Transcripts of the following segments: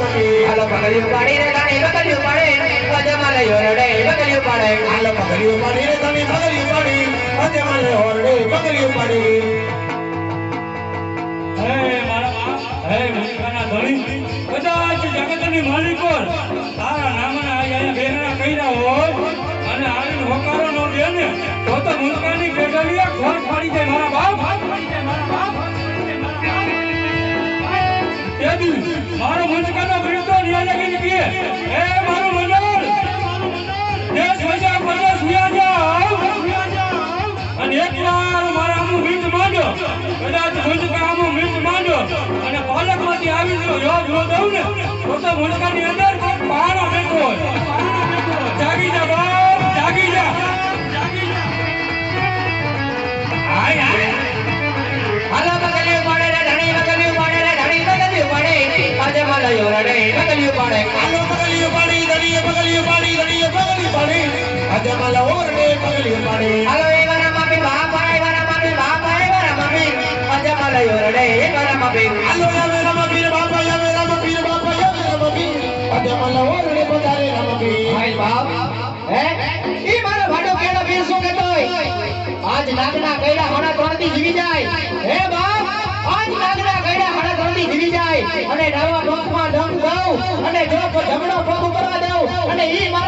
હાલો પગલિયું પાડી રે ગાણી પગલિયું અને હોકારો ન દે ને તો તો મુનિકાની પેઢીએ ઘર જાય મારો મુનિકાનો વિરુદ્ધ ન્યાય લગીને એ મારું મંડળ. દેશ વજા, પ્રદેશ વ્યા જાઓ અને એકવાર મારા હું મીટ માંડો. કદાચ મુંજકા હું મીટ માંડો. અને પાલકમાંથી આવી જો જો જો દઉં ને, તો તો મુંજકાની અંદર કોઈ પહાડો બેઠો જાગી જા બાપ, જાગી જા. આય આય. આજે મને હોરડે પગલીઓ પાડી. હાલો એ બાપ આય વરા બાપ આય વરા અજમલ યોરડે વરા માપી. હાલો આવે રામ પીર બાપા આવે રામ પીર બાપા આવે રામ પીર આજે મને હોરડે પધારે રામ પીર બાપ હે? ઈ મારો ભાડો કેળો પીર શું કહેતો આજ નાગના કૈડા હણા ત્રણથી જીવી જાય. હે બાપ આજ નાગના કૈડા હણા ત્રણથી જીવી જાય. અને નવા પગમાં ડંગ દઉં અને જો જમણો પગ ઉપરવા દઉં અને ઈ મારા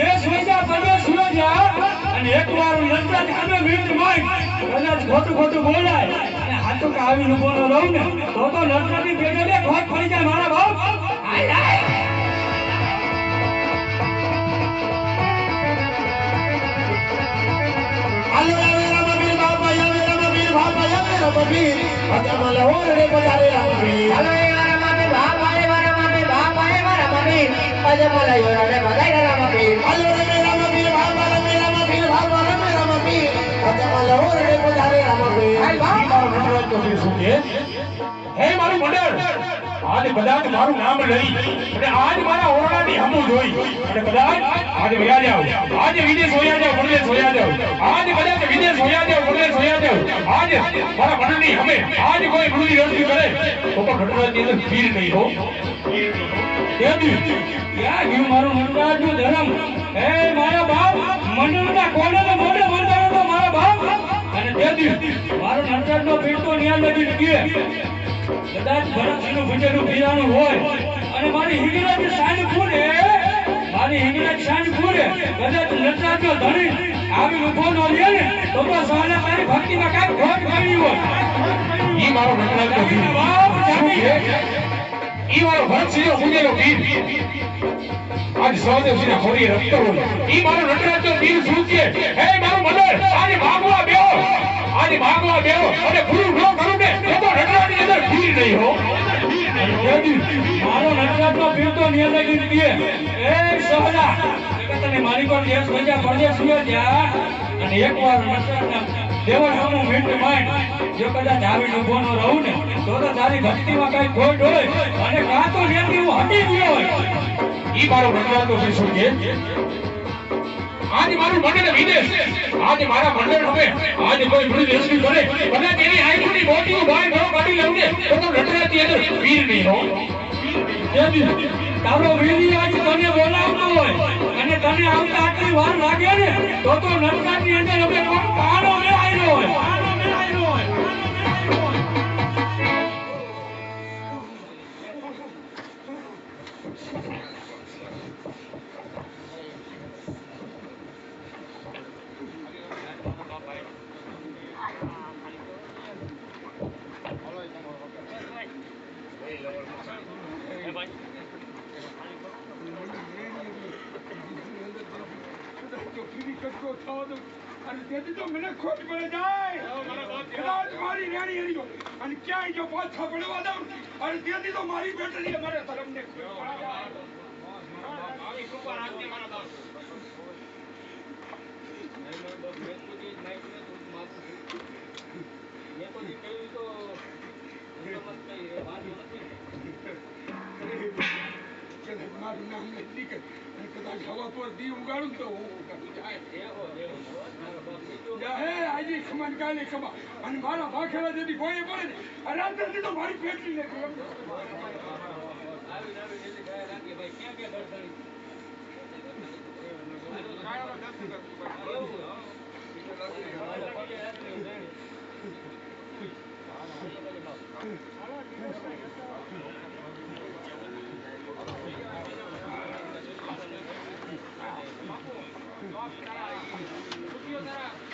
દેશ વૈજા પ્રદેશ વૈજા અને એકવાર નટરાજ કામે મીટ માંગ કદાચ ખોટું ખોટું બોલાય. અને હાથું કે આવીને ઊભો ન રહું ને તો તો નટરાજની પેટે ખોટ પડી જાય મારા બાપ. આય આય હાલો આવે રામબીર હે મારું મંડળ આજ કદાચ મારું નામ લઈ અને આજ જોઈ. અને કદાચ આજે વયા જાવ આજે વિદેશ વયા જાવ પરદેશ વયા જાવ આજ કદાચ વિદેશ વયા જાવ પરદેશ વયા જાવ આજે મારા મનની હમે, આજ કોઈ ગુરુની રસ્તી કરે, તો પણ ઘટનાની અંદર ફીર નહીં હો. ક્યાં ગયું મારું મંડળનું ધર્મ એ મારા બાપ મનના કોને તો મોઢે મંડળ તો મારા બાપ? અને તેથી મારો નો પેટ તો ન્યા લગી નીકળે કદાચ ભરતસિંહનું ભૂજેલું પીરાણું હોય. અને મારી હિંગળાજી સાંજ પૂરે મારી એમના ક્ષણ પૂરે કદાચ નટરાજનો ધણી આવી ઊભો ન રહે ને તો તો સહને તારી ભક્તિમાં કાંઈક ખોટ કરી હોય. ઈ મારો મંડળ તો બી બાપ ઈ મારો ભરતસિંહનો પૂજેલો વીર આજ સહદેવસિંહના ખોરી રખતો ઈ મારો નટરાજનો વીર શું કે હે મારું મંડળ આજે ભાગવા બેહો. આજે ભાગવા બેહો. અને ગુરુ ન કરું ને દેશ વજા પરદેશ સુયો ત્યાં અને એકવાર નટરાજના દેવળ સામું મિન્ટ માઇન્ડ જો કદાચ આવી ઊભો ન રહું ને, તો તો તારી ભક્તિમાં કઈ ખોટ હોય અને કાં તો ત્યાંથી હું હટી ગયો હોય. ઈ મારો નટરાજનો વીર શું કે? આજ મારું મંડળ વિદેશ. આજે મારા મંડળ હવે, આજે કોઈ મૃત રેસ્ક્યુ કરે કદાચ તેની આંખની મોટી બહાર ન કાઢી લઉં ને, તો નટરાજની અંદર વીર નહીં હો તારો વીરી આજ તને બોલાવતો હોય અને તને આવતા આટલી વાર લાગે ને, તો તો નરકાની અંદર અને તેથી તો મને ખોટ પડે જાય. કદાચ મારી રેણી હરી અને ક્યાંય જો પાછા પડવા દઉં અને તેથી તો મારી બેટરી અમારે ધર્મને ખોટ પડે. આ પર દી ઉગાડું તો જાહે આજે ખમન કાલે ખમા અને મારા ભાખેલા જેથી કોઈ પડે ને આ રાત્રથી તો મારી પેટલી ને Thank you. 卒業から。